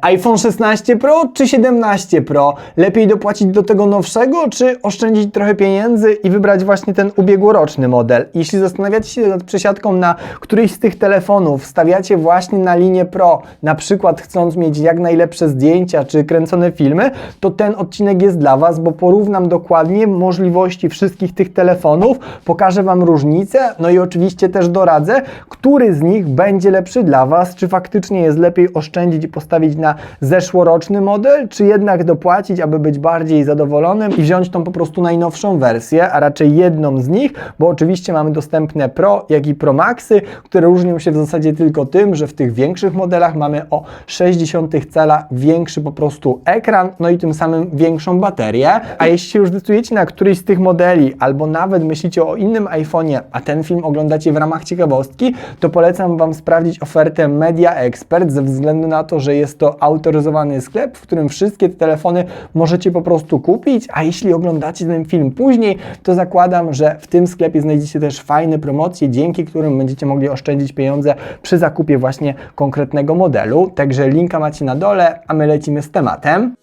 iPhone 16 Pro czy 17 Pro? Lepiej dopłacić do tego nowszego, czy oszczędzić trochę pieniędzy i wybrać właśnie ten ubiegłoroczny model? Jeśli zastanawiacie się nad przesiadką na któryś z tych telefonów, stawiacie właśnie na linię Pro, na przykład chcąc mieć jak najlepsze zdjęcia czy kręcone filmy, to ten odcinek jest dla Was, bo porównam dokładnie możliwości wszystkich tych telefonów, pokażę Wam różnice, no i oczywiście też doradzę, który z nich będzie lepszy dla Was, czy faktycznie jest lepiej oszczędzić i postawić na zeszłoroczny model, czy jednak dopłacić, aby być bardziej zadowolonym i wziąć tą po prostu najnowszą wersję, a raczej jedną z nich, bo oczywiście mamy dostępne Pro, jak i Pro Maxy, które różnią się w zasadzie tylko tym, że w tych większych modelach mamy o 0,6 cala większy po prostu ekran, no i tym samym większą baterię. A jeśli już zdecydujecie na któryś z tych modeli, albo nawet myślicie o innym iPhone'ie, a ten film oglądacie w ramach ciekawostki, to polecam Wam sprawdzić ofertę Media Expert ze względu na to, że jest to autoryzowany sklep, w którym wszystkie te telefony możecie po prostu kupić, a jeśli oglądacie ten film później, to zakładam, że w tym sklepie znajdziecie też fajne promocje, dzięki którym będziecie mogli oszczędzić pieniądze przy zakupie właśnie konkretnego modelu. Także linka macie na dole, a my lecimy z tematem.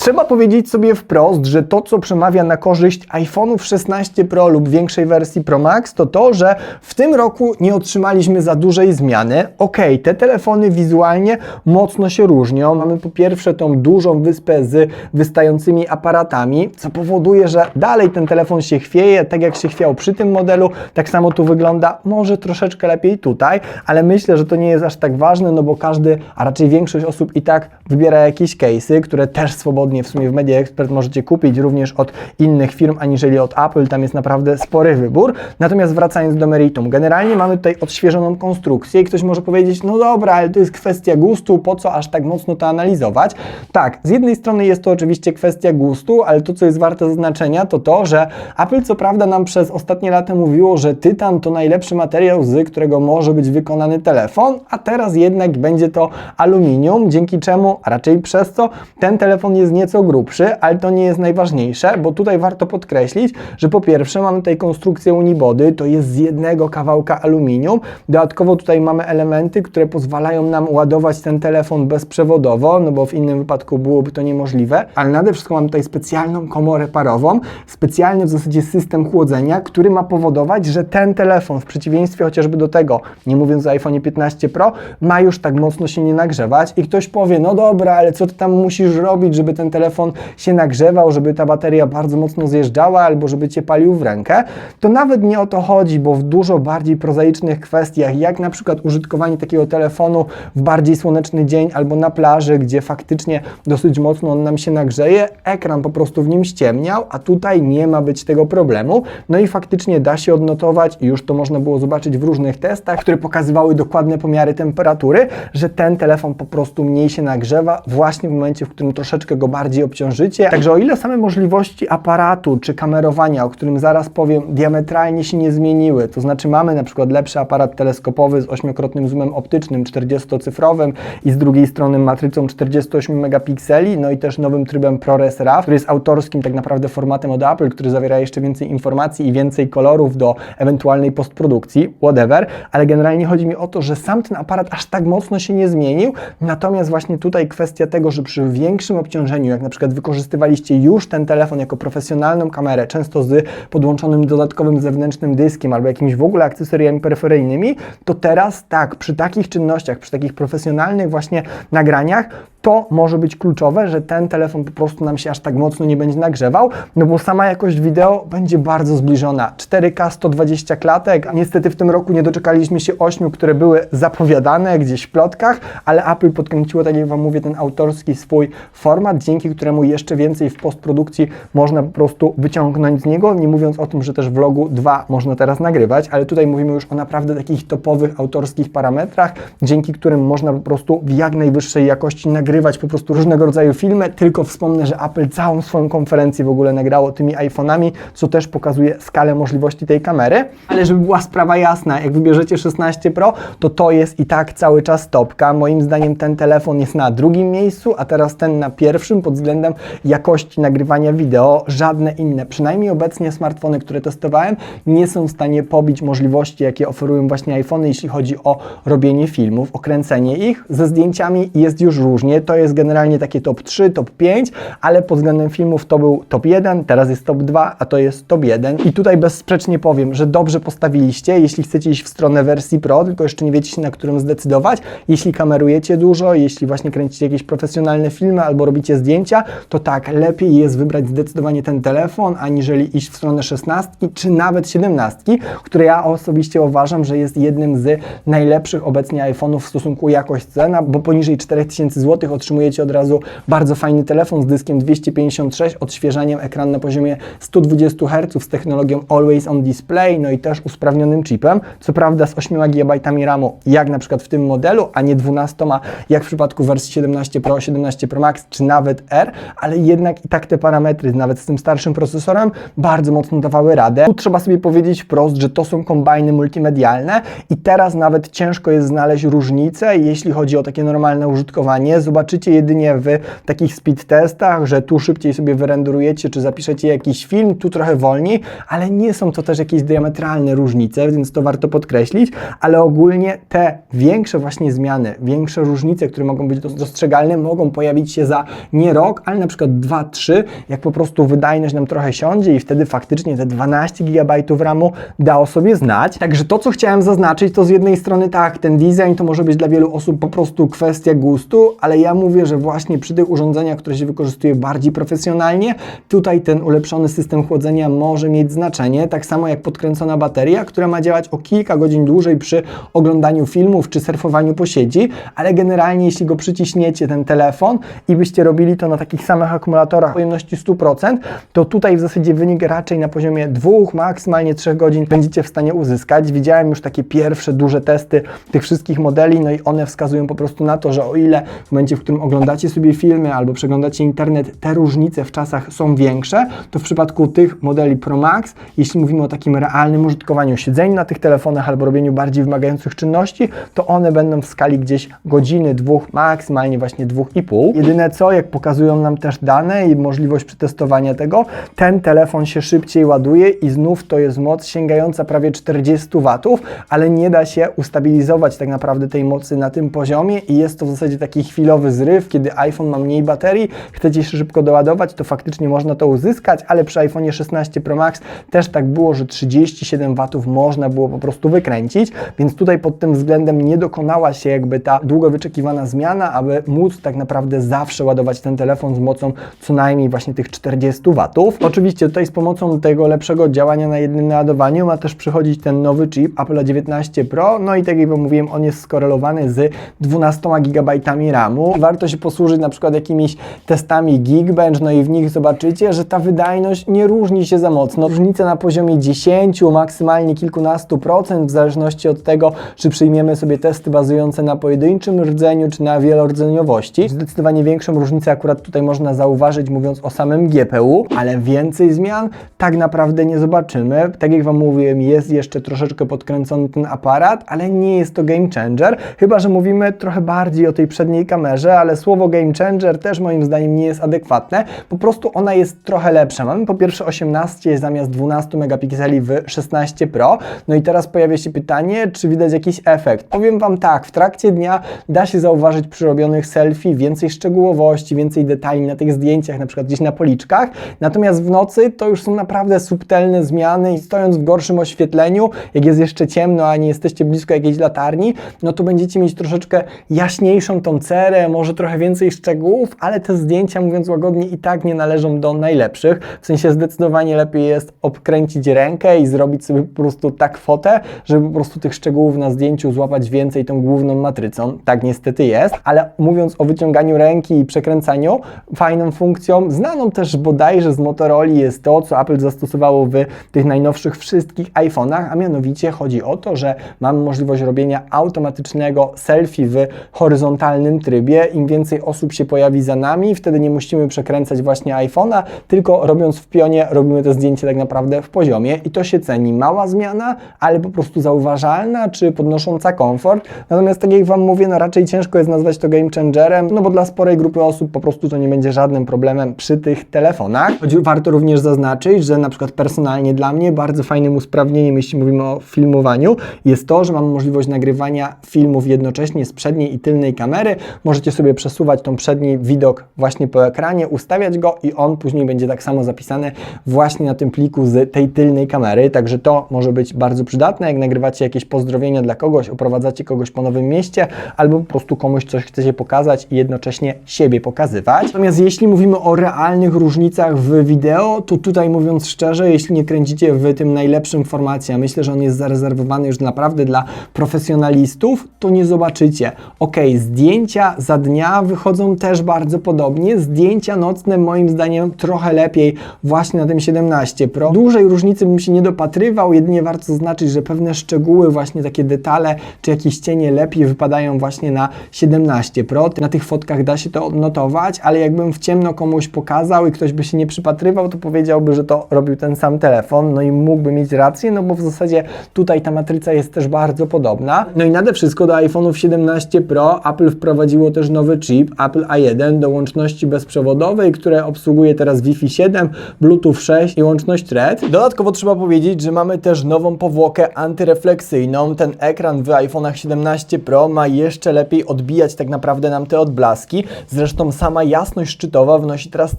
Trzeba powiedzieć sobie wprost, że to, co przemawia na korzyść iPhone'ów 16 Pro lub większej wersji Pro Max, to to, że w tym roku nie otrzymaliśmy za dużej zmiany. Ok, te telefony wizualnie mocno się różnią. Mamy po pierwsze tą dużą wyspę z wystającymi aparatami, co powoduje, że dalej ten telefon się chwieje, tak jak się chwiał przy tym modelu, tak samo tu wygląda, może troszeczkę lepiej tutaj, ale myślę, że to nie jest aż tak ważne, no bo każdy, a raczej większość osób i tak wybiera jakieś case'y, które też swobodnie w sumie w Media Expert możecie kupić również od innych firm, aniżeli od Apple. Tam jest naprawdę spory wybór. Natomiast wracając do meritum, generalnie mamy tutaj odświeżoną konstrukcję i ktoś może powiedzieć, no dobra, ale to jest kwestia gustu, po co aż tak mocno to analizować? Tak, z jednej strony jest to oczywiście kwestia gustu, ale to, co jest warte zaznaczenia, to to, że Apple co prawda nam przez ostatnie lata mówiło, że tytan to najlepszy materiał, z którego może być wykonany telefon, a teraz jednak będzie to aluminium, dzięki czemu, a raczej przez co, ten telefon jest nieco grubszy, ale to nie jest najważniejsze, bo tutaj warto podkreślić, że po pierwsze mamy tutaj konstrukcję unibody, to jest z jednego kawałka aluminium, dodatkowo tutaj mamy elementy, które pozwalają nam ładować ten telefon bezprzewodowo, no bo w innym wypadku byłoby to niemożliwe, ale nade wszystko mamy tutaj specjalną komorę parową, specjalny w zasadzie system chłodzenia, który ma powodować, że ten telefon w przeciwieństwie chociażby do tego, nie mówiąc o iPhone 15 Pro, ma już tak mocno się nie nagrzewać i ktoś powie, no dobra, ale co ty tam musisz robić, żeby ten telefon się nagrzewał, żeby ta bateria bardzo mocno zjeżdżała albo żeby cię palił w rękę, to nawet nie o to chodzi, bo w dużo bardziej prozaicznych kwestiach, jak na przykład użytkowanie takiego telefonu w bardziej słoneczny dzień albo na plaży, gdzie faktycznie dosyć mocno on nam się nagrzeje, ekran po prostu w nim ściemniał, a tutaj nie ma być tego problemu. No i faktycznie da się odnotować, już to można było zobaczyć w różnych testach, które pokazywały dokładne pomiary temperatury, że ten telefon po prostu mniej się nagrzewa właśnie w momencie, w którym troszeczkę go bardziej obciążycie. Także o ile same możliwości aparatu czy kamerowania, o którym zaraz powiem, diametralnie się nie zmieniły, to znaczy mamy na przykład lepszy aparat teleskopowy z ośmiokrotnym zoomem optycznym 40-cyfrowym i z drugiej strony matrycą 48 megapikseli, no i też nowym trybem ProRes RAW, który jest autorskim tak naprawdę formatem od Apple, który zawiera jeszcze więcej informacji i więcej kolorów do ewentualnej postprodukcji, whatever, ale generalnie chodzi mi o to, że sam ten aparat aż tak mocno się nie zmienił, natomiast właśnie tutaj kwestia tego, że przy większym obciążeniu, jak na przykład wykorzystywaliście już ten telefon jako profesjonalną kamerę, często z podłączonym dodatkowym zewnętrznym dyskiem albo jakimiś w ogóle akcesoriami peryferyjnymi, to teraz tak, przy takich czynnościach, przy takich profesjonalnych właśnie nagraniach, to może być kluczowe, że ten telefon po prostu nam się aż tak mocno nie będzie nagrzewał, no bo sama jakość wideo będzie bardzo zbliżona. 4K 120 klatek, niestety w tym roku nie doczekaliśmy się 8, które były zapowiadane gdzieś w plotkach, ale Apple podkręciło, tak jak Wam mówię, ten autorski swój format, dzięki któremu jeszcze więcej w postprodukcji można po prostu wyciągnąć z niego, nie mówiąc o tym, że też vlogu 2 można teraz nagrywać, ale tutaj mówimy już o naprawdę takich topowych autorskich parametrach, dzięki którym można po prostu w jak najwyższej jakości nagrywać nagrywać po prostu różnego rodzaju filmy, tylko wspomnę, że Apple całą swoją konferencję w ogóle nagrało tymi iPhone'ami, co też pokazuje skalę możliwości tej kamery. Ale żeby była sprawa jasna, jak wybierzecie 16 Pro, to to jest i tak cały czas topka. Moim zdaniem ten telefon jest na drugim miejscu, a teraz ten na pierwszym pod względem jakości nagrywania wideo. Żadne inne, przynajmniej obecnie smartfony, które testowałem, nie są w stanie pobić możliwości, jakie oferują właśnie iPhony, jeśli chodzi o robienie filmów, o kręcenie ich. Ze zdjęciami jest już różnie. To jest generalnie takie top 3, top 5, ale pod względem filmów to był top 1, teraz jest top 2, a to jest top 1. I tutaj bezsprzecznie powiem, że dobrze postawiliście, jeśli chcecie iść w stronę wersji Pro, tylko jeszcze nie wiecie się na którym zdecydować. Jeśli kamerujecie dużo, jeśli właśnie kręcicie jakieś profesjonalne filmy albo robicie zdjęcia, to tak, lepiej jest wybrać zdecydowanie ten telefon, aniżeli iść w stronę 16 czy nawet 17, które ja osobiście uważam, że jest jednym z najlepszych obecnie iPhone'ów w stosunku jakość-cena, bo poniżej 4000 zł otrzymujecie od razu bardzo fajny telefon z dyskiem 256, odświeżaniem ekran na poziomie 120 Hz z technologią Always On Display, no i też usprawnionym chipem, co prawda z 8 GB RAMu, jak na przykład w tym modelu, a nie 12, jak w przypadku wersji 17 Pro, 17 Pro Max, czy nawet R, ale jednak i tak te parametry, nawet z tym starszym procesorem, bardzo mocno dawały radę. Tu trzeba sobie powiedzieć wprost, że to są kombajny multimedialne i teraz nawet ciężko jest znaleźć różnicę, jeśli chodzi o takie normalne użytkowanie. Zobaczycie jedynie w takich speed testach, że tu szybciej sobie wyrenderujecie, czy zapiszecie jakiś film, tu trochę wolniej, ale nie są to też jakieś diametralne różnice, więc to warto podkreślić, ale ogólnie te większe właśnie zmiany, większe różnice, które mogą być dostrzegalne, mogą pojawić się za nie rok, ale na przykład 2-3, jak po prostu wydajność nam trochę siądzie i wtedy faktycznie te 12 GB RAMu da o sobie znać. Także to, co chciałem zaznaczyć, to z jednej strony tak, ten design to może być dla wielu osób po prostu kwestia gustu, ale ja mówię, że właśnie przy tych urządzeniach, które się wykorzystuje bardziej profesjonalnie, tutaj ten ulepszony system chłodzenia może mieć znaczenie, tak samo jak podkręcona bateria, która ma działać o kilka godzin dłużej przy oglądaniu filmów czy surfowaniu po sieci, ale generalnie jeśli go przyciśniecie, ten telefon i byście robili to na takich samych akumulatorach pojemności 100%, to tutaj w zasadzie wynik raczej na poziomie 2, maksymalnie 3 godzin będziecie w stanie uzyskać. Widziałem już takie pierwsze duże testy tych wszystkich modeli, no i one wskazują po prostu na to, że o ile w momencie, w którym oglądacie sobie filmy albo przeglądacie internet, te różnice w czasach są większe, to w przypadku tych modeli Pro Max, jeśli mówimy o takim realnym użytkowaniu siedzeń na tych telefonach albo robieniu bardziej wymagających czynności, to one będą w skali gdzieś godziny, dwóch, maksymalnie właśnie dwóch i pół. Jedyne co, jak pokazują nam też dane i możliwość przetestowania tego, ten telefon się szybciej ładuje i znów to jest moc sięgająca prawie 40 W, ale nie da się ustabilizować tak naprawdę tej mocy na tym poziomie i jest to w zasadzie taki chwilowy zryw, kiedy iPhone ma mniej baterii, chcecie się szybko doładować, to faktycznie można to uzyskać, ale przy iPhone 16 Pro Max też tak było, że 37 W można było po prostu wykręcić, więc tutaj pod tym względem nie dokonała się jakby ta długo wyczekiwana zmiana, aby móc tak naprawdę zawsze ładować ten telefon z mocą co najmniej właśnie tych 40 W. Oczywiście tutaj z pomocą tego lepszego działania na jednym naładowaniu ma też przychodzić ten nowy chip Apple 19 Pro, no i tak jak mówiłem, on jest skorelowany z 12 GB RAMu. Warto się posłużyć na przykład jakimiś testami Geekbench, no i w nich zobaczycie, że ta wydajność nie różni się za mocno. Różnice na poziomie 10, maksymalnie kilkunastu procent, w zależności od tego, czy przyjmiemy sobie testy bazujące na pojedynczym rdzeniu, czy na wielordzeniowości. Zdecydowanie większą różnicę akurat tutaj można zauważyć, mówiąc o samym GPU, ale więcej zmian tak naprawdę nie zobaczymy. Tak jak Wam mówiłem, jest jeszcze troszeczkę podkręcony ten aparat, ale nie jest to game changer, chyba że mówimy trochę bardziej o tej przedniej kamerze, ale słowo game changer też moim zdaniem nie jest adekwatne. Po prostu ona jest trochę lepsza. Mamy po pierwsze 18 zamiast 12 megapikseli w 16 Pro. No i teraz pojawia się pytanie, czy widać jakiś efekt. Powiem Wam tak, w trakcie dnia da się zauważyć przy robionych selfie więcej szczegółowości, więcej detali na tych zdjęciach, na przykład gdzieś na policzkach. Natomiast w nocy to już są naprawdę subtelne zmiany i stojąc w gorszym oświetleniu, jak jest jeszcze ciemno, a nie jesteście blisko jakiejś latarni, no to będziecie mieć troszeczkę jaśniejszą tą cerę, może trochę więcej szczegółów, ale te zdjęcia, mówiąc łagodnie, i tak nie należą do najlepszych. W sensie zdecydowanie lepiej jest obkręcić rękę i zrobić sobie po prostu tak fotę, żeby po prostu tych szczegółów na zdjęciu złapać więcej tą główną matrycą. Tak niestety jest, ale mówiąc o wyciąganiu ręki i przekręcaniu, fajną funkcją, znaną też bodajże z Motorola jest to, co Apple zastosowało w tych najnowszych wszystkich iPhone'ach, a mianowicie chodzi o to, że mamy możliwość robienia automatycznego selfie w horyzontalnym trybie, im więcej osób się pojawi za nami, wtedy nie musimy przekręcać właśnie iPhone'a, tylko robiąc w pionie robimy to zdjęcie tak naprawdę w poziomie i to się ceni. Mała zmiana, ale po prostu zauważalna, czy podnosząca komfort. Natomiast tak jak Wam mówię, no raczej ciężko jest nazwać to game changerem, no bo dla sporej grupy osób po prostu to nie będzie żadnym problemem przy tych telefonach. Choć warto również zaznaczyć, że na przykład personalnie dla mnie bardzo fajnym usprawnieniem, jeśli mówimy o filmowaniu, jest to, że mam możliwość nagrywania filmów jednocześnie z przedniej i tylnej kamery. Możecie sobie przesuwać tą przedni widok właśnie po ekranie, ustawiać go i on później będzie tak samo zapisany właśnie na tym pliku z tej tylnej kamery. Także to może być bardzo przydatne, jak nagrywacie jakieś pozdrowienia dla kogoś, oprowadzacie kogoś po nowym mieście, albo po prostu komuś coś chcecie pokazać i jednocześnie siebie pokazywać. Natomiast jeśli mówimy o realnych różnicach w wideo, to tutaj mówiąc szczerze, jeśli nie kręcicie w tym najlepszym formacie, a myślę, że on jest zarezerwowany już naprawdę dla profesjonalistów, to nie zobaczycie. Ok, zdjęcia za dnia wychodzą też bardzo podobnie, zdjęcia nocne moim zdaniem trochę lepiej właśnie na tym 17 Pro. Dużej różnicy bym się nie dopatrywał, jedynie warto zaznaczyć, że pewne szczegóły, właśnie takie detale, czy jakieś cienie lepiej wypadają właśnie na 17 Pro. Na tych fotkach da się to odnotować, ale jakbym w ciemno komuś pokazał i ktoś by się nie przypatrywał, to powiedziałby, że to robił ten sam telefon, no i mógłby mieć rację, no bo w zasadzie tutaj ta matryca jest też bardzo podobna. No i nade wszystko do iPhone'ów 17 Pro Apple wprowadziło też nowy chip Apple A1 do łączności bezprzewodowej, które obsługuje teraz Wi-Fi 7, Bluetooth 6 i łączność Red. Dodatkowo trzeba powiedzieć, że mamy też nową powłokę antyrefleksyjną. Ten ekran w iPhone'ach 17 Pro ma jeszcze lepiej odbijać tak naprawdę nam te odblaski. Zresztą sama jasność szczytowa wynosi teraz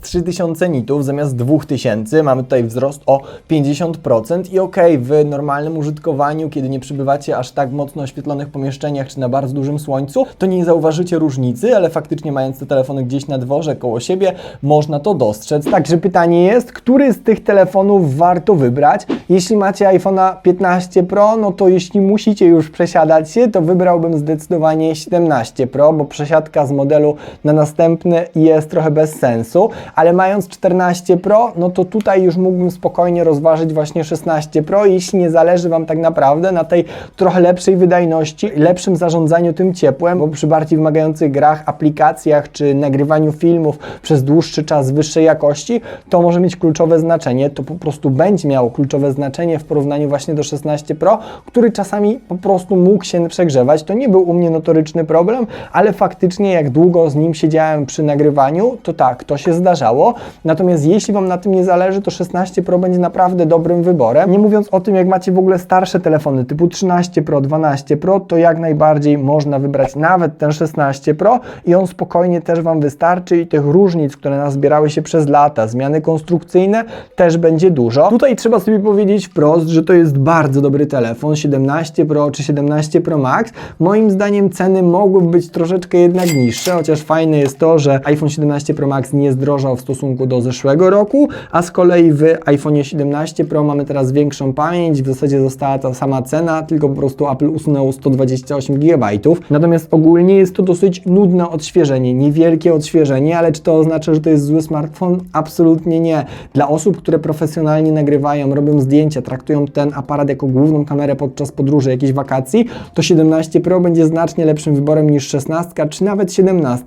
3000 nitów zamiast 2000. Mamy tutaj wzrost o 50% i ok, w normalnym użytkowaniu, kiedy nie przybywacie aż tak mocno oświetlonych pomieszczeniach czy na bardzo dużym słońcu, to nie zauważycie różnicy, ale faktycznie mając te telefony gdzieś na dworze koło siebie, można to dostrzec. Także pytanie jest, który z tych telefonów warto wybrać? Jeśli macie iPhone'a 15 Pro, no to jeśli musicie już przesiadać się, to wybrałbym zdecydowanie 17 Pro, bo przesiadka z modelu na następny jest trochę bez sensu, ale mając 14 Pro, no to tutaj już mógłbym spokojnie rozważyć właśnie 16 Pro, jeśli nie zależy Wam tak naprawdę na tej trochę lepszej wydajności, lepszym zarządzaniu tym ciepłem, bo przy bardziej wymagających grach, aplikacjach czy nagrywaniu filmów przez dłuższy czas wyższej jakości, to może mieć kluczowe znaczenie, to po prostu będzie miało kluczowe znaczenie w porównaniu właśnie do 16 Pro, który czasami po prostu mógł się przegrzewać. To nie był u mnie notoryczny problem, ale faktycznie jak długo z nim siedziałem przy nagrywaniu, to tak, to się zdarzało. Natomiast jeśli Wam na tym nie zależy, to 16 Pro będzie naprawdę dobrym wyborem. Nie mówiąc o tym, jak macie w ogóle starsze telefony typu 13 Pro, 12 Pro, to jak najbardziej można wybrać nawet ten 16 Pro i on spokojnie też Wam wystarczy i tych różnic, które nazbierały się przez lata, zmiany konstrukcyjne też będzie dużo. Tutaj trzeba sobie powiedzieć wprost, że to jest bardzo dobry telefon, 17 Pro czy 17 Pro Max. Moim zdaniem ceny mogłyby być troszeczkę jednak niższe, chociaż fajne jest to, że iPhone 17 Pro Max nie zdrożał w stosunku do zeszłego roku, a z kolei w iPhone 17 Pro mamy teraz większą pamięć, w zasadzie została ta sama cena, tylko po prostu Apple usunęło 128 GB. Natomiast ogólnie jest to dosyć nudne odświeżenie, niewielkie odświeżenie, ale czy to oznacza, że to jest zły smartfon? Absolutnie nie. Dla osób, które profesjonalnie nagrywają, robią zdjęcia, traktują ten aparat jako główną kamerę podczas podróży, jakiejś wakacji, to 17 Pro będzie znacznie lepszym wyborem niż 16 czy nawet 17,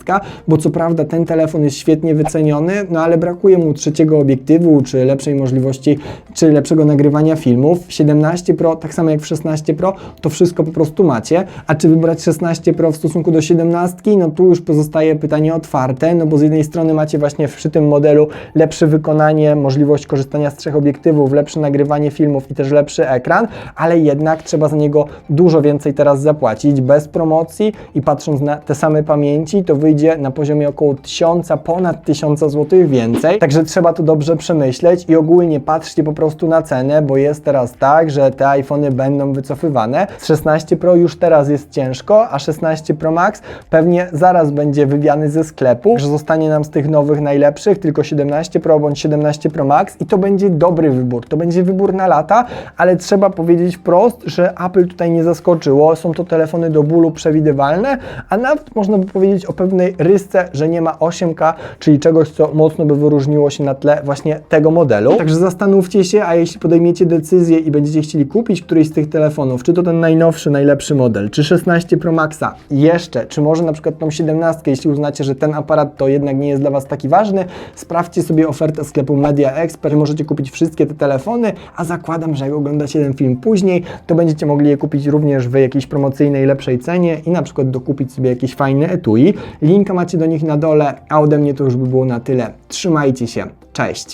bo co prawda ten telefon jest świetnie wyceniony, no ale brakuje mu trzeciego obiektywu, czy lepszej możliwości, czy lepszego nagrywania filmów. 17 Pro, tak samo jak w 16 Pro, to wszystko po prostu macie. A czy wybrać 16 Pro w stosunku do 17? No tu już pozostaje pytanie otwarte, no bo z jednej strony macie właśnie przy tym modelu lepsze wykonanie, możliwość korzystania z trzech obiektywów, lepsze nagrywanie filmów i też lepszy ekran, ale jednak trzeba za niego dużo więcej teraz zapłacić. Bez promocji i patrząc na te same pamięci, to wyjdzie na poziomie około 1000, ponad 1000 zł więcej. Także trzeba to dobrze przemyśleć i ogólnie patrzcie po prostu na cenę, bo jest teraz tak, że te iPhony będą wycofywane. Z 16 Pro już teraz jest ciężko, a 16 Pro Max pewnie zaraz będzie wywiany ze sklepu, że zostanie nam z tych nowych najlepszych tylko 17 Pro bądź 17 Pro Max i to będzie dobry wybór. To będzie wybór na lata, ale trzeba powiedzieć wprost, że Apple tutaj nie zaskoczyło. Są to telefony do bólu przewidywalne, a nawet można by powiedzieć o pewnej rysce, że nie ma 8K, czyli czegoś, co mocno by wyróżniło się na tle właśnie tego modelu. Także zastanówcie się, a jeśli podejmiecie decyzję i będziecie chcieli kupić któryś z tych telefonów, czy to ten najnowszy, najlepszy model, czy 16 Pro Maxa jeszcze, czy może na przykład tą tą 17, jeśli uznacie, że ten aparat to jednak nie jest dla Was taki ważny, sprawdźcie sobie ofertę sklepu Media Expert, możecie kupić wszystkie te telefony, a zakładam, że jak oglądacie ten film później, to będziecie mogli je kupić również w jakiejś promocyjnej, lepszej cenie i na przykład dokupić sobie jakieś fajne etui. Linka macie do nich na dole, a ode mnie to już by było na tyle. Trzymajcie się, cześć!